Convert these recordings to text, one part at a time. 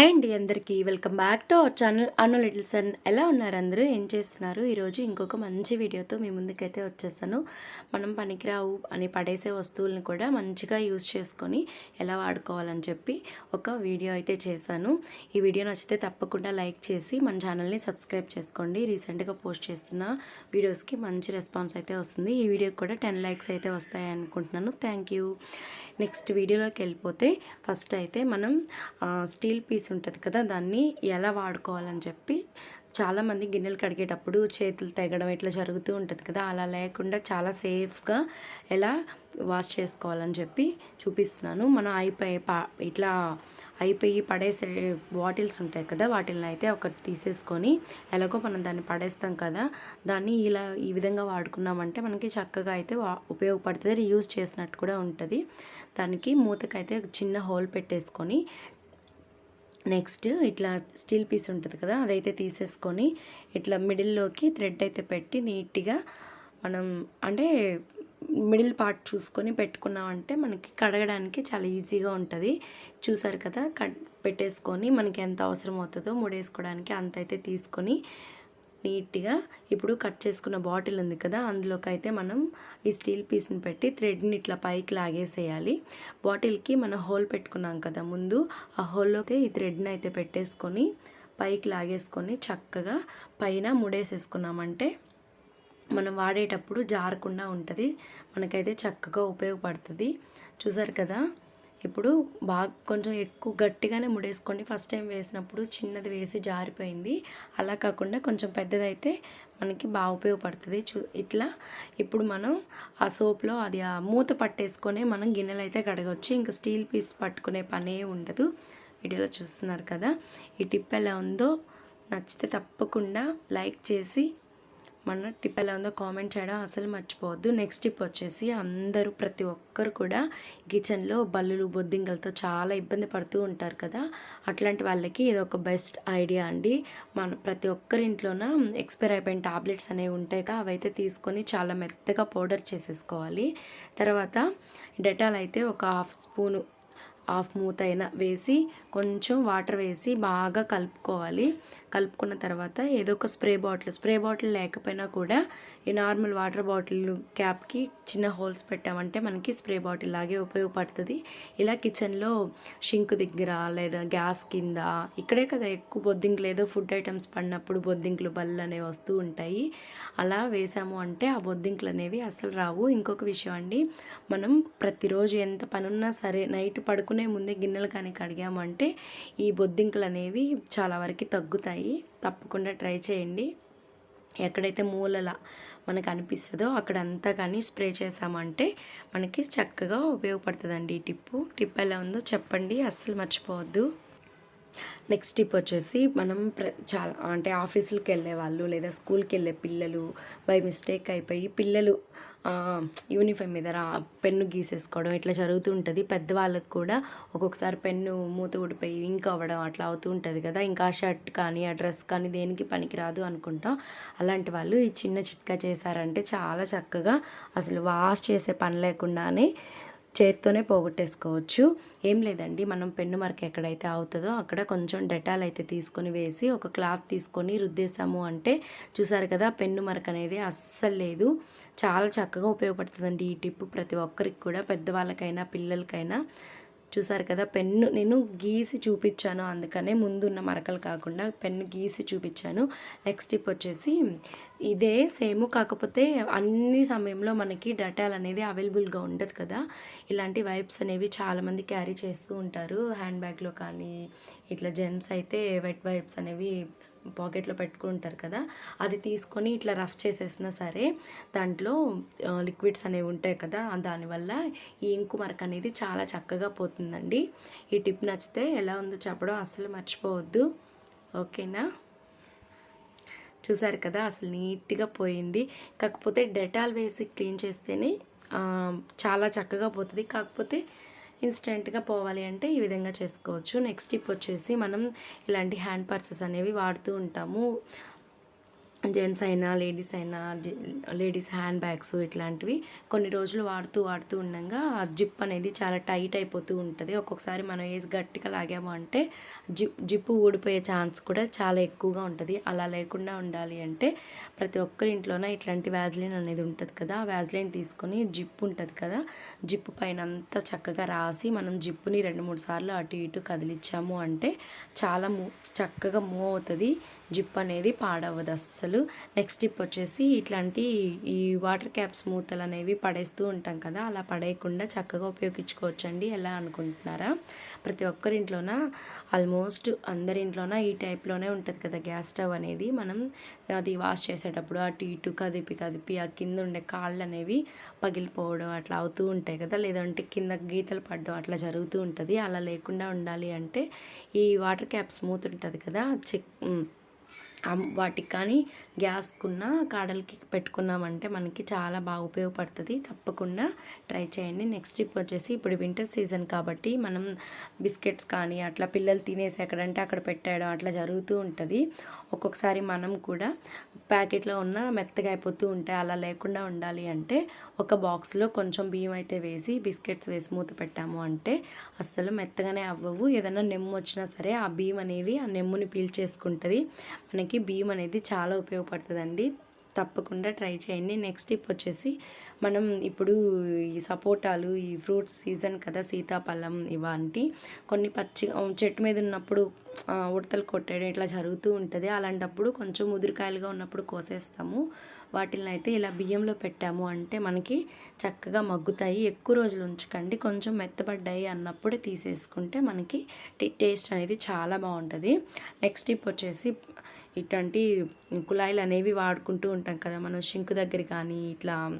I అండి అందరికీ. Welcome back to our channel Anu little sun ఎలా ఉన్నారు అందరూ? ఏం చేస్తున్నారు? ఈరోజు ఇంకొక మంచి వీడియోతో మీ ముందుకైతే వచ్చేసాను. మనం పనికిరావు అని పడేసే వస్తువులను కూడా మంచిగా యూజ్ చేసుకొని ఎలా వాడుకోవాలని చెప్పి ఒక వీడియో అయితే చేశాను. ఈ వీడియో నచ్చితే తప్పకుండా లైక్ చేసి మన ఛానల్ని సబ్స్క్రైబ్ చేసుకోండి. రీసెంట్గా పోస్ట్ చేస్తున్న వీడియోస్కి మంచి రెస్పాన్స్ అయితే వస్తుంది. ఈ వీడియోకి కూడా టెన్ లైక్స్ అయితే వస్తాయి అనుకుంటున్నాను. Thank you. నెక్స్ట్ వీడియోలోకి వెళ్ళిపోతే ఫస్ట్ అయితే మనం స్టీల్ పీస్ ఉంటుంది కదా దాన్ని ఎలా వాడుకోవాలని చెప్పి చాలామంది గిన్నెలు కడిగేటప్పుడు చేతులు తెగడం ఇట్లా జరుగుతూ ఉంటుంది కదా అలా లేకుండా చాలా సేఫ్గా ఎలా వాష్ చేసుకోవాలని చెప్పి చూపిస్తున్నాను. మనం అయిపోయి పా ఇట్లా అయిపోయి పడేసే బాటిల్స్ ఉంటాయి కదా వాటిల్ని అయితే ఒకటి తీసేసుకొని ఎలాగో మనం దాన్ని పడేస్తాం కదా దాన్ని ఇలా ఈ విధంగా వాడుకున్నామంటే మనకి చక్కగా అయితే ఉపయోగపడుతుంది రీయూజ్ చేసినట్టు కూడా ఉంటుంది. దానికి మూతకైతే ఒక చిన్న హోల్ పెట్టేసుకొని నెక్స్ట్ ఇట్లా స్టీల్ పీస్ ఉంటుంది కదా అదైతే తీసేసుకొని ఇట్లా మిడిల్లోకి థ్రెడ్ అయితే పెట్టి నీట్గా మనం అంటే మిడిల్ పార్ట్ చూసుకొని పెట్టుకున్నామంటే మనకి కడగడానికి చాలా ఈజీగా ఉంటుంది. చూసారు కదా కట్ పెట్టేసుకొని మనకి ఎంత అవసరం అవుతుందో ముడేసుకోవడానికి అంత అయితే తీసుకొని నీట్గా ఇప్పుడు కట్ చేసుకున్న బాటిల్ ఉంది కదా అందులోకి అయితే మనం ఈ స్టీల్ పీస్ని పెట్టి థ్రెడ్ని ఇట్లా పైకి లాగేసేయాలి. బాటిల్కి మనం హోల్ పెట్టుకున్నాం కదా ముందు ఆ హోల్లోకి ఈ థ్రెడ్ని అయితే పెట్టేసుకొని పైకి లాగేసుకొని చక్కగా పైన ముడేసేసుకున్నామంటే మనం వాడేటప్పుడు జారకుండా ఉంటుంది. మనకైతే చక్కగా ఉపయోగపడుతుంది. చూసారు కదా ఇప్పుడు బాగా కొంచెం ఎక్కువ గట్టిగానే ముడేసుకోండి. ఫస్ట్ టైం వేసినప్పుడు చిన్నది వేసి జారిపోయింది. అలా కాకుండా కొంచెం పెద్దదైతే మనకి బాగా ఉపయోగపడుతుంది. చూ ఇట్లా ఇప్పుడు మనం ఆ సోప్లో అది ఆ మూత పట్టేసుకొని మనం గిన్నెలు అయితే కడగవచ్చు ఇంకా స్టీల్ పీస్ పట్టుకునే పనే ఉండదు. వీడియోలో చూస్తున్నారు కదా. ఈ టిప్ ఎలా ఉందో నచ్చితే తప్పకుండా లైక్ చేసి మన టిప్ ఎలా ఉందో కామెంట్ చేయడం అసలు మర్చిపోవద్దు. నెక్స్ట్ టిప్ వచ్చేసి అందరూ ప్రతి ఒక్కరు కూడా కిచెన్లో బల్లులు బొద్దింకలతో చాలా ఇబ్బంది పడుతూ ఉంటారు కదా. అట్లాంటి వాళ్ళకి ఇది ఒక బెస్ట్ ఐడియా అండి. మన ప్రతి ఒక్కరి ఇంట్లోన ఎక్స్పైర్ అయిపోయిన టాబ్లెట్స్ అనేవి ఉంటాయి కదా అవైతే తీసుకొని చాలా మెత్తగా పౌడర్ చేసేసుకోవాలి. తర్వాత డెటాల్ అయితే ఒక హాఫ్ స్పూను హాఫ్ మూత అయినా వేసి కొంచెం వాటర్ వేసి బాగా కలుపుకోవాలి. కలుపుకున్న తర్వాత ఏదో ఒక స్ప్రే బాటిల్ స్ప్రే బాటిల్ లేకపోయినా కూడా ఈ నార్మల్ వాటర్ బాటిల్ క్యాప్కి చిన్న హోల్స్ పెట్టామంటే మనకి స్ప్రే బాటిల్ లాగే ఉపయోగపడుతుంది. ఇలా కిచెన్లో షింక్ దగ్గర లేదా గ్యాస్ కింద ఇక్కడే కదా ఎక్కువ బొద్దింకులు ఏదో ఫుడ్ ఐటమ్స్ పడినప్పుడు బొద్దింకులు బళ్ళు అనేవి వస్తూ ఉంటాయి. అలా వేసాము అంటే ఆ బొద్దింకులు అనేవి అసలు రావు. ఇంకొక విషయం అండి మనం ప్రతిరోజు ఎంత పనున్నా సరే నైట్ పడుకునే ముందే గిన్నెలు కానీ కడిగామంటే ఈ బొద్దింకలు అనేవి చాలా వరకు తగ్గుతాయి. తప్పకుండా ట్రై చేయండి. ఎక్కడైతే మూలల మనకు అనిపిస్తుందో అక్కడంతా కానీ స్ప్రే చేసామంటే మనకి చక్కగా ఉపయోగపడుతుందండి ఈ టిప్పు. టిప్ ఎలా ఉందో చెప్పండి అస్సలు మర్చిపోవద్దు. నెక్స్ట్ టిప్ వచ్చేసి మనం ప్ర చాలా అంటే ఆఫీసులకు వెళ్ళే వాళ్ళు లేదా స్కూల్కి వెళ్ళే పిల్లలు బై మిస్టేక్ అయిపోయి పిల్లలు యూనిఫామ్ మీద రా పెన్ను గీసేసుకోవడం ఇట్లా జరుగుతూ ఉంటుంది పెద్దవాళ్ళకు కూడా ఒక్కొక్కసారి పెన్ను మూత ఊడిపోయి ఇంక్ అవ్వడం అట్లా అవుతూ ఉంటుంది కదా. ఇంకా షర్ట్ కానీ ఆ డ్రెస్ కానీ దేనికి పనికిరాదు అనుకుంటాం. అలాంటి వాళ్ళు ఈ చిన్న చిట్కా చేశారంటే చాలా చక్కగా అసలు వాష్ చేసే పని లేకుండానే చేత్తోనే పోగొట్టేసుకోవచ్చు. ఏం లేదండి మనం పెన్ను మరక ఎక్కడైతే అవుతుందో అక్కడ కొంచెం డెటాల్ అయితే తీసుకొని వేసి ఒక క్లాత్ తీసుకొని రుద్దేశాము అంటే చూసారు కదా పెన్ను మరక అనేది అస్సలు లేదు. చాలా చక్కగా ఉపయోగపడుతుందండి ఈ టిప్ ప్రతి ఒక్కరికి కూడా పెద్దవాళ్ళకైనా పిల్లలకైనా. చూసారు కదా పెన్ను నేను గీసి చూపించాను. అందుకనే ముందున్న మరకలు కాకుండా పెన్ను గీసి చూపించాను. నెక్స్ట్ టిప్ వచ్చేసి ఇదే సేమ్ కాకపోతే అన్ని సమయంలో మనకి డటాల్ అనేది అవైలబుల్గా ఉండదు కదా. ఇలాంటి వైప్స్ అనేవి చాలామంది క్యారీ చేస్తూ ఉంటారు. హ్యాండ్ బ్యాగ్లో కానీ ఇట్లా జెంట్స్ అయితే వెట్ వైప్స్ అనేవి పాకెట్లో పెట్టుకుంటారు కదా అది తీసుకొని ఇట్లా రఫ్ చేసేసినా సరే దాంట్లో లిక్విడ్స్ అనేవి ఉంటాయి కదా దానివల్ల ఈ ఇంకు మరక అనేది చాలా చక్కగా పోతుందండి. ఈ టిప్ నచ్చితే ఎలా ఉందో చెప్పడం అస్సలు మర్చిపోవద్దు. ఓకేనా? చూసారు కదా అసలు నీట్గా పోయింది. కాకపోతే డెటాల్ వేసి క్లీన్ చేస్తేనే చాలా చక్కగా పోతుంది. కాకపోతే ఇన్స్టెంట్గా పోవాలి అంటే ఈ విధంగా చేసుకోవచ్చు. నెక్స్ట్ టిప్ వచ్చేసి మనం ఇలాంటి హ్యాండ్ పర్సెస్ అనేవి వాడుతూ ఉంటాము. జెంట్స్ అయినా లేడీస్ అయినా లేడీస్ హ్యాండ్ బ్యాగ్స్ ఇట్లాంటివి కొన్ని రోజులు వాడుతూ వాడుతూ ఉండగా ఆ జిప్ అనేది చాలా టైట్ అయిపోతూ ఉంటుంది. ఒక్కొక్కసారి మనం వేసి గట్టిగా లాగాము అంటే జిప్ జిప్పు ఊడిపోయే ఛాన్స్ కూడా చాలా ఎక్కువగా ఉంటుంది. అలా లేకుండా ఉండాలి అంటే ప్రతి ఒక్కరి ఇంట్లోనే ఇట్లాంటి వ్యాజ్లైన్ అనేది ఉంటుంది కదా. ఆ వ్యాజ్లైన్ తీసుకొని జిప్ ఉంటుంది కదా. జిప్ పైన అంతా చక్కగా రాసి మనం జిప్పుని రెండు మూడు సార్లు అటు ఇటు కదిలించాము అంటే చాలా చక్కగా మూవ్ అవుతుంది. జిప్ అనేది పాడవదు అస్సలు. నెక్స్ట్ టిప్ వచ్చేసి ఇట్లాంటి ఈ వాటర్ క్యాప్స్ మూతలు అనేవి పడేస్తూ ఉంటాం కదా అలా పడేయకుండా చక్కగా ఉపయోగించుకోవచ్చండి. ఎలా అనుకుంటున్నారా? ప్రతి ఒక్కరింట్లోన? ఆల్మోస్ట్ అందరి ఇంట్లోన ఈ టైప్లోనే ఉంటుంది కదా గ్యాస్ స్టవ్ అనేది. మనం అది వాష్ చేసేటప్పుడు అటు ఇటు కదిపి కదిపి ఆ కింద ఉండే కాళ్ళు అనేవి పగిలిపోవడం అట్లా అవుతూ ఉంటాయి కదా. లేదంటే కింద గీతలు పడడం అట్లా జరుగుతూ ఉంటుంది. అలా లేకుండా ఉండాలి అంటే ఈ వాటర్ క్యాప్ స్మూత్ ఉంటుంది కదా చెక్ వాటికి కానీ గ్యాస్కున్న కాడలకి పెట్టుకున్నామంటే మనకి చాలా బాగా ఉపయోగపడుతుంది. తప్పకుండా ట్రై చేయండి. నెక్స్ట్ టిప్ వచ్చేసి ఇప్పుడు వింటర్ సీజన్ కాబట్టి మనం బిస్కెట్స్ కానీ అట్లా పిల్లలు తినేసి ఎక్కడంటే అక్కడ పెట్టాడు అట్లా జరుగుతూ ఉంటుంది. ఒక్కొక్కసారి మనం కూడా ప్యాకెట్లో ఉన్న మెత్తగా అయిపోతూ ఉంటాయి అలా లేకుండా ఉండాలి అంటే ఒక బాక్స్లో కొంచెం బియ్యం అయితే వేసి బిస్కెట్స్ వేసి మూత పెట్టాము అంటే అస్సలు మెత్తగానే అవ్వవు. ఏదైనా నెమ్ము వచ్చినా సరే ఆ బియ్యం అనేది ఆ నెమ్ముని పీల్చేసుకుంటుంది మనకి బియ్యం అనేది చాలా ఉపయోగపడుతుందండి. తప్పకుండా ట్రై చేయండి. నెక్స్ట్ టిప్ వచ్చేసి మనం ఇప్పుడు ఈ సపోటాలు ఈ ఫ్రూట్స్ సీజన్ కదా సీతాఫలం ఇవంటి కొన్ని పచ్చి చెట్టు మీద ఉన్నప్పుడు ఉడతలు కొట్టేయడం ఇట్లా జరుగుతూ ఉంటుంది. అలాంటప్పుడు కొంచెం ముదిరికాయలుగా ఉన్నప్పుడు కోసేస్తాము. వాటిని అయితే ఇలా బియ్యంలో పెట్టాము. అంటే మనకి చక్కగా మగ్గుతాయి. ఎక్కువ రోజులు ఉంచకండి. కొంచెం మెత్తబడ్డాయి అన్నప్పుడే తీసేసుకుంటే మనకి టే- టేస్ట్ అనేది చాలా బాగుంటుంది. నెక్స్ట్ టిప్ వచ్చేసి ఇట్లాంటి కుళాయిలు అనేవి వాడుకుంటూ ఉంటాం కదా. మనం షింక్ దగ్గర కానీ ఇట్లా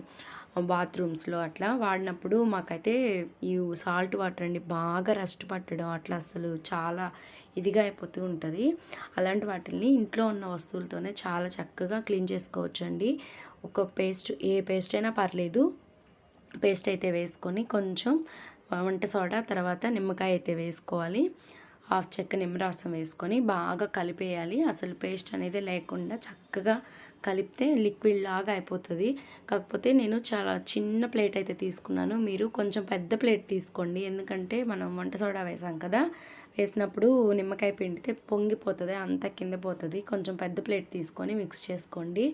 బాత్రూమ్స్లో అట్లా వాడినప్పుడు మాకైతే ఈ సాల్ట్ వాటర్ అండి బాగా రస్ట్ పట్టడం అట్లా అసలు చాలా ఇదిగా అయిపోతూ ఉంటుంది. అలాంటి వాటిని ఇంట్లో ఉన్న వస్తువులతోనే చాలా చక్కగా క్లీన్ చేసుకోవచ్చు అండి ఒక పేస్ట్ ఏ పేస్ట్ అయినా పర్లేదు. పేస్ట్ అయితే వేసుకొని కొంచెం వంట సోడా తర్వాత నిమ్మకాయ అయితే వేసుకోవాలి. హాఫ్ చెక్క నిమ్మరసం వేసుకొని బాగా కలిపేయాలి. అసలు పేస్ట్ అనేది లేకుండా చక్కగా కలిపితే లిక్విడ్ లాగా అయిపోతుంది. కాకపోతే నేను చాలా చిన్న ప్లేట్ అయితే తీసుకున్నాను. మీరు కొంచెం పెద్ద ప్లేట్ తీసుకోండి. ఎందుకంటే మనం వంట సోడా వేసాం కదా వేసినప్పుడు నిమ్మకాయ పిండితే పొంగిపోతుంది అంతా కింద పోతుంది. కొంచెం పెద్ద ప్లేట్ తీసుకొని మిక్స్ చేసుకోండి.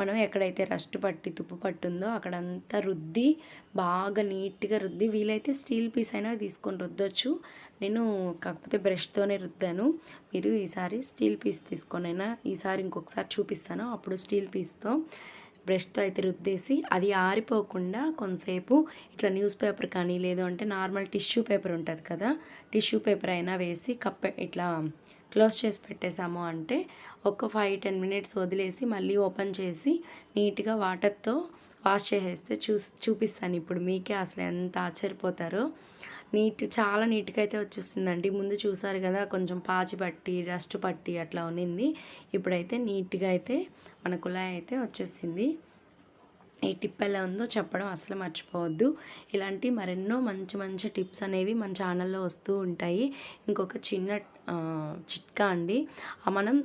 మనం ఎక్కడైతే రస్ట్ పట్టి తుప్పు పట్టుందో అక్కడంతా రుద్ది బాగా నీట్గా రుద్ది వీలైతే స్టీల్ పీస్ అయినా తీసుకొని రుద్దొచ్చు. నేను కాకపోతే బ్రష్తోనే రుద్దాను. మీరు ఈసారి స్టీల్ పీస్ తీసుకొనైనా ఈసారి ఇంకొకసారి చూపిస్తాను. అప్పుడు స్టీల్ పీస్తో బ్రష్తో అయితే రుద్దేసి అది ఆరిపోకుండా కొంతసేపు ఇట్లా న్యూస్ పేపర్ కానీ లేదు అంటే నార్మల్ టిష్యూ పేపర్ ఉంటుంది కదా టిష్యూ పేపర్ అయినా వేసి కప్ ఇట్లా క్లోజ్ చేసి పెట్టేశాము అంటే ఒక ఫైవ్ టెన్ మినిట్స్ వదిలేసి మళ్ళీ ఓపెన్ చేసి నీట్గా వాటర్తో వాష్ చేసేస్తే చూ చూపిస్తాను. ఇప్పుడు మీకే అసలు ఎంత ఆశ్చర్యపోతారో. నీట్ చాలా నీట్గా అయితే వచ్చేసిందండి ముందు చూసారు కదా కొంచెం పాచి పట్టి రస్ట్ పట్టి అట్లా ఉన్నింది. ఇప్పుడైతే నీట్గా అయితే మన కుళాయి అయితే వచ్చేసింది. ఈ టిప్ ఎలా ఉందో చెప్పడం అసలు మర్చిపోవద్దు. ఇలాంటి మరెన్నో మంచి మంచి టిప్స్ అనేవి మన ఛానల్లో వస్తూ ఉంటాయి. ఇంకొక చిన్న చిట్కా అండి. మనం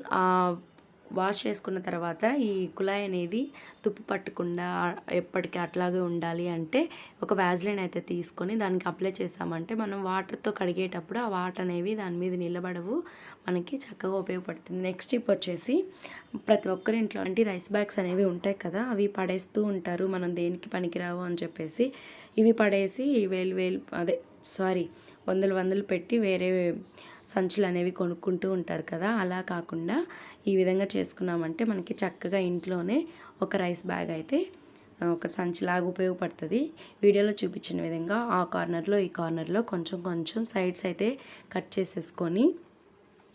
వాష్ చేసుకున్న తర్వాత ఈ కుళాయి అనేది తుప్పు పట్టకుండా ఎప్పటికీ అట్లాగే ఉండాలి అంటే ఒక వ్యాజ్లైన్ అయితే తీసుకొని దానికి అప్లై చేసామంటే మనం వాటర్తో కడిగేటప్పుడు ఆ వాటర్ అనేవి దాని మీద నిలబడవు. మనకి చక్కగా ఉపయోగపడుతుంది. నెక్స్ట్ టిప్ వచ్చేసి ప్రతి ఒక్కరి ఇంట్లో అంటే రైస్ బ్యాగ్స్ అనేవి ఉంటాయి కదా అవి పడేస్తూ ఉంటారు. మనం దేనికి పనికిరావు అని చెప్పేసి ఇవి పడేసి వేలు వేలు అదే సారీ వందలు వందలు పెట్టి వేరే సంచులు అనేవి కొనుక్కుంటూ ఉంటారు కదా అలా కాకుండా ఈ విధంగా చేసుకున్నామంటే మనకి చక్కగా ఇంట్లోనే ఒక రైస్ బ్యాగ్ అయితే ఒక సంచిలాగా ఉపయోగపడుతుంది. వీడియోలో చూపించిన విధంగా ఆ కార్నర్లో ఈ కార్నర్లో కొంచెం కొంచెం సైడ్స్ అయితే కట్ చేసేసుకొని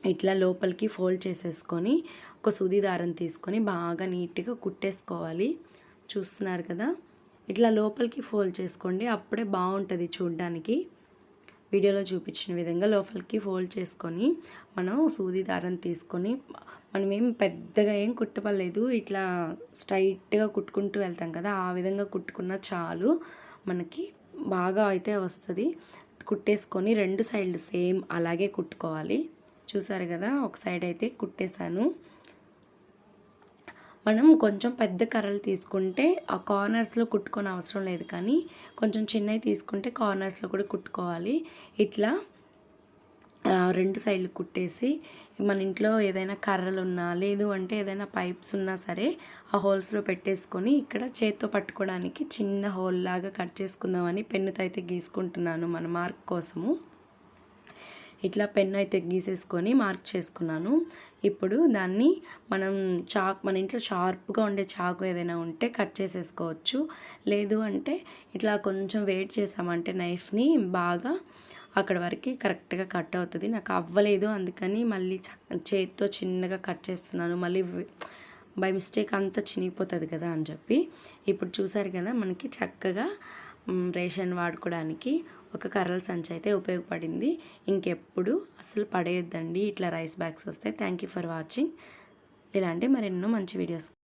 ఇట్లా లోపలికి ఫోల్డ్ చేసేసుకొని ఒక సూది దారం తీసుకొని బాగా నీట్గా కుట్టేసుకోవాలి. చూస్తున్నారు కదా? ఇట్లా లోపలికి ఫోల్డ్ చేసుకోండి అప్పుడే బాగుంటుంది చూడ్డానికి. వీడియోలో చూపించిన విధంగా లోపలికి ఫోల్డ్ చేసుకొని మనం సూది దారం తీసుకొని మనం ఏం పెద్దగా ఏం కుట్టపలేదు ఇట్లా స్ట్రైట్గా కుట్టుకుంటూ వెళ్తాం కదా ఆ విధంగా కుట్టుకున్న చాలు మనకి బాగా అయితే వస్తుంది. కుట్టేసుకొని రెండు సైడ్లు సేమ్ అలాగే కుట్టుకోవాలి. చూసారు కదా ఒక సైడ్ అయితే కుట్టేశాను. మనం కొంచెం పెద్ద కర్రలు తీసుకుంటే ఆ కార్నర్స్లో కుట్టుకొని అవసరం లేదు. కానీ కొంచెం చిన్నవి తీసుకుంటే కార్నర్స్లో కూడా కుట్టుకోవాలి. ఇట్లా రెండు సైడ్లు కుట్టేసి మన ఇంట్లో ఏదైనా కర్రలు ఉన్నా లేదు అంటే ఏదైనా పైప్స్ ఉన్నా సరే ఆ హోల్స్లో పెట్టేసుకొని ఇక్కడ చేత్తో పట్టుకోవడానికి చిన్న హోల్ లాగా కట్ చేసుకుందామని పెన్నుతో అయితే గీసుకుంటున్నాను మన మార్క్ కోసము. ఇట్లా పెన్ అయితే గీసేసుకొని మార్క్ చేసుకున్నాను. ఇప్పుడు దాన్ని మనం చాక్ మన ఇంట్లో షార్ప్గా ఉండే చాకు ఏదైనా ఉంటే కట్ చేసేసుకోవచ్చు. లేదు అంటే ఇట్లా కొంచెం వెయిట్ చేసామంటే నైఫ్ని బాగా అక్కడ వరకు కరెక్ట్గా కట్ అవుతుంది. నాకు అవ్వలేదు అందుకని మళ్ళీ చేతితో చిన్నగా కట్ చేస్తున్నాను. మళ్ళీ బై మిస్టేక్ అంతా చినిగిపోతుంది కదా అని చెప్పి. ఇప్పుడు చూసారు కదా మనకి చక్కగా రేషన్ వాడుకోవడానికి ఒక కర్రల సంచి అయితే ఉపయోగపడింది. ఇంకెప్పుడు అసలు పడేయొద్దండి. ఇట్లా రైస్ బ్యాగ్స్ వస్తే థ్యాంక్ యూ ఫర్ వాచింగ్. ఇలాంటి మరెన్నో మంచి వీడియోస్